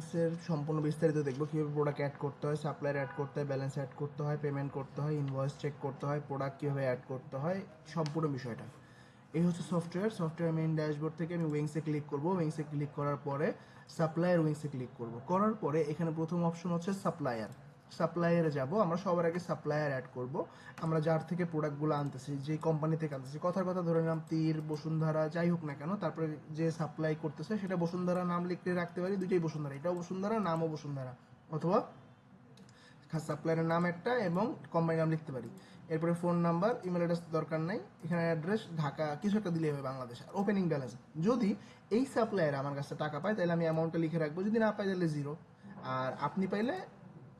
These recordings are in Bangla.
উইংসের সম্পূর্ণ বিস্তারিত দেখব, কীভাবে প্রোডাক্ট অ্যাড করতে হয় সাপ্লায়ার অ্যাড করতে হয় ব্যালেন্স অ্যাড করতে হয় পেমেন্ট করতে হয় ইনভয়েস চেক করতে হয় প্রোডাক্ট কীভাবে অ্যাড করতে হয়, সম্পূর্ণ বিষয়টা। এই হচ্ছে সফটওয়্যার সফটওয়্যার মেইন ড্যাশবোর্ড থেকে আমি উইংসে ক্লিক করব। উইংসে ক্লিক করার পরে সাপ্লায়ার উইংসে ক্লিক করব। করার পরে এখানে প্রথম অপশন হচ্ছে সাপ্লায়ার সাপ্লায়ারে যাব, আমরা সবার আগে সাপ্লায়ার অ্যাড করব। আমরা যার থেকে প্রোডাক্টগুলো আনতেছি যে কোম্পানি থেকে আনতেছি, কথার কথা ধরে নিলাম, তীর, বসুন্ধরা, যাই হোক না কেন, তারপরে যে সাপ্লাই করতেছে, সেটা বসুন্ধরা নাম লিখতে রাখতে পারি, দুইটাই বসুন্ধরা, এটাও বসুন্ধরা, নামও বসুন্ধরা, অথবা সাপ্লায়ারের নাম একটা এবং কোম্পানির নাম লিখতে পারি। এরপরে ফোন নাম্বার ইমেল অ্যাড্রেস দরকার নাই, এখানে অ্যাড্রেস ঢাকা, কিছু একটা দিলে হবে বাংলাদেশ, আর ওপেনিং ব্যালেন্স যদি এই সাপ্লায়ার আমার কাছে টাকা পায়, তাহলে আমি অ্যামাউন্টটা লিখে রাখব, যদি না পাই তাহলে জিরো আর আপনি পাইলে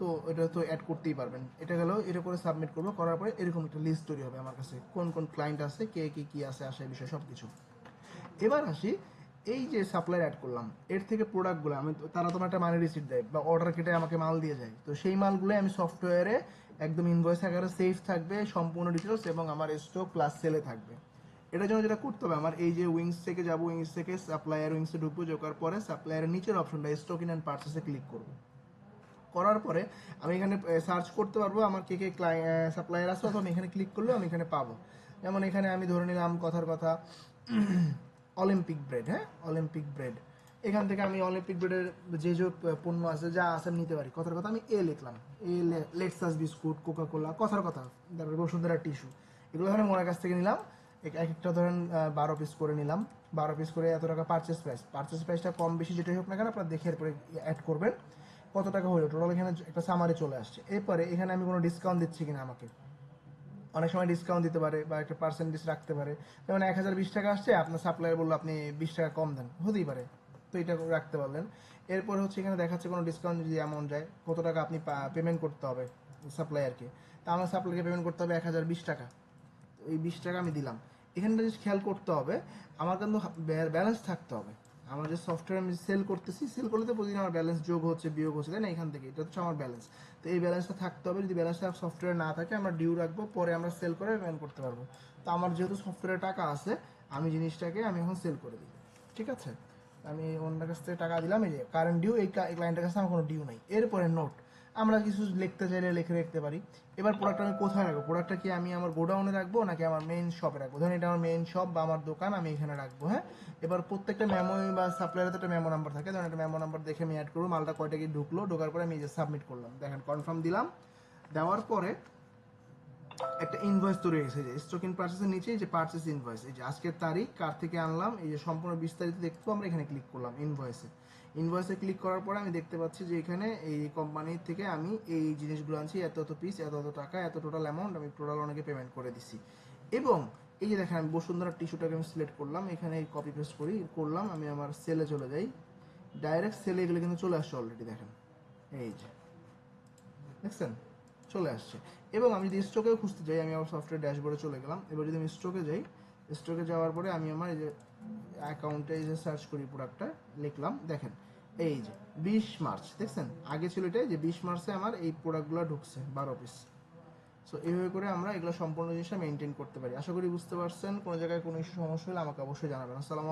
তো এটা তো অ্যাড করতেই পারবেন। এটা গেলেও এটা করে সাবমিট করব, করার পরে এরকম একটা লিস্ট তৈরি হবে আমার কাছে। কোন কোন ক্লায়েন্ট আছে, কে কি, কী আছে, আসে, বিষয় সব কিছু এবার আসি, এই যে সাপ্লাই অ্যাড করলাম, এর থেকে প্রোডাক্টগুলো আমি তারা তোমার একটা মানি রিসিট দেয় বা অর্ডার কেটে আমাকে মাল দিয়ে যায়। তো সেই মালগুলো আমি সফটওয়্যারে একদম ইনভয়েস আকারে সেফ থাকবে, সম্পূর্ণ ডিটেলস এবং আমার স্টক প্লাস সেলে থাকবে। এটার জন্য যেটা করতে হবে, আমার এই যে উইংস থেকে যাব উইংস থেকে সাপ্লায়ার উইংসে ঢুকবো, ঢোকার পরে সাপ্লায়ারের নিচের অপশনটা স্টক ইন অ্যান্ড পার্চেসে ক্লিক করব। করার পরে আমি এখানে সার্চ করতে পারব আমার কে কে সাপ্লায়ার আছে, অথবা আমি এখানে ক্লিক করলেও আমি এখানে পাবো। যেমন এখানে আমি ধরে নিলাম কথার কথা অলিম্পিক ব্রেড হ্যাঁ? অলিম্পিক ব্রেড এখান থেকে আমি অলিম্পিক ব্রেডের যে যে পণ্য আছে, যা আছে নিতে পারি। কথার কথা আমি এ লিখলাম। এ লেটসাস বিস্কুট কোকা কোলা কথার কথা, তারপরে বসুন্ধরা টিস্যু এগুলো ধরেন মোনার কাছ থেকে নিলাম। এক একটা ধরেন বারো পিস করে নিলাম। বারো পিস করে এত টাকা পারচেস প্রাইস পারচেস প্রাইসটা কম বেশি যেটাই হোক না কেন, আপনার দেখে এরপরে অ্যাড করবেন। কত টাকা হলো? টোটাল এখানে একটা সামারি চলে আসছে। এরপরে এখানে আমি কোনো ডিসকাউন্ট দিচ্ছি কিনা আমাকে? অনেক সময় ডিসকাউন্ট দিতে পারে বা একটা পার্সেন্টেজ রাখতে পারে। যেমন এক হাজার বিশ টাকা আসছে, আপনার সাপ্লায়ার বলল আপনি বিশ টাকা কম দেন। হতেই পারে। তো এটা রাখতে পারলেন। এরপর হচ্ছে এখানে দেখাচ্ছে কোনো ডিসকাউন্ট যদি অ্যামাউন্ট যায়, কত টাকা আপনি পেমেন্ট করতে হবে সাপ্লায়ারকে তা আমার সাপ্লায়ারকে পেমেন্ট করতে হবে এক হাজার বিশ টাকা। এই বিশ টাকা আমি দিলাম। এখানটা যে খেয়াল করতে হবে, আমার কিন্তু ব্যালেন্স থাকতে হবে। আমার যে সফটওয়্যার আমি সেল করতেছি সেল করলে তো প্রতিদিন আমার ব্যালেন্স যোগ হচ্ছে, বিয়োগ হচ্ছে, তাই না? এখান থেকে। এটা হচ্ছে আমার ব্যালেন্স তো এই ব্যালেন্সটা থাকতে হবে। যদি ব্যালেন্সটা সফটওয়্যার না থাকে, আমরা ডিউ রাখব, পরে আমরা সেল করে পেমেন্ট করতে পারব। তো আমার যেহেতু সফটওয়্যারে টাকা আছে, আমি জিনিসটাকে আমি এখন সেল করে দিই ঠিক আছে? আমি অন্যের কাছ থেকে টাকা দিলাম, এই যে কারেন্ট ডিউ এই ক্লায়েন্টের কাছে আমার কোনো ডিউ নাই। এরপরে নোট আমরা কিছু লিখতে চাইলে লিখে রাখতে পারি। এবার প্রোডাক্ট আমি কোথায় রাখব? প্রোডাক্টটা কি আমি আমার গোডাউনে রাখব, নাকি আমার মেইন শপে রাখব? ধরেন এটা আমার মেইন শপ বা আমার দোকান, আমি এখানে রাখব হ্যাঁ? এবার প্রত্যেকটা মেমো বা সাপ্লায়ারে তো একটা মেমো নাম্বার থাকে। ধরুন একটা মেমো নাম্বার দেখে আমি অ্যাড করব, মালটা কয়টা কি ঢুকলো, ঢোকার পরে আমি যে সাবমিট করলাম। দেখেন কনফার্ম দিলাম। দেওয়ার পরে একটা ইনভয়েস তৈরি হয়ে গেছে যে স্টক ইন পার্চেসের নিচে যে পার্চেস ইনভয়েস এই যে আজকের তারিখ, কার থেকে আনলাম, এই যে সম্পূর্ণ বিস্তারিত দেখব আমরা এখানে ক্লিক করলাম ইনভয়েসে ইনভয়েসে ক্লিক করার পরে আমি দেখতে পাচ্ছি যে এখানে এই কোম্পানির থেকে আমি এই জিনিসগুলো আনছি, এত এত পিস এত এত টাকা, এত টোটাল অ্যামাউন্ট আমি টোটাল অনেকে পেমেন্ট করে দিছি। এবং এই যে দেখেন, আমি বসুন্ধরা টিস্যুটাকে আমি সিলেক্ট করলাম, এখানে কপি পেস্ট করি, করলাম, আমি আমার সেলে চলে যাই। ডাইরেক্ট সেলে এগুলো কিন্তু চলে আসছে অলরেডি দেখেন। এই যে, দেখছেন? চলে আসছে। এবং আমি যদি স্টকেও খুঁজতে যাই, আমি আমার সফটওয়্যার ড্যাশবোর্ডে চলে গেলাম। এবার যদি আমি স্টকে যাই স্টকে যাওয়ার পরে আমি আমার এই যে অ্যাকাউন্টে এই যে সার্চ করি প্রোডাক্টটা লিখলাম, দেখেন, এই যে বিশ মার্চ, দেখছেন? আগে ছিল এটাই যে বিশ মার্চে আমার এই প্রোডাক্টগুলো ঢুকছে, বারো পিস সো এইভাবে করে আমরা এগুলো সম্পূর্ণ জিনিসটা মেনটেন করতে পারি। আশা করি বুঝতে পারছেন, কোনো জায়গায় কোনো ইস্যু সমস্যা হলে আমাকে অবশ্যই জানাবেন। আসসালামু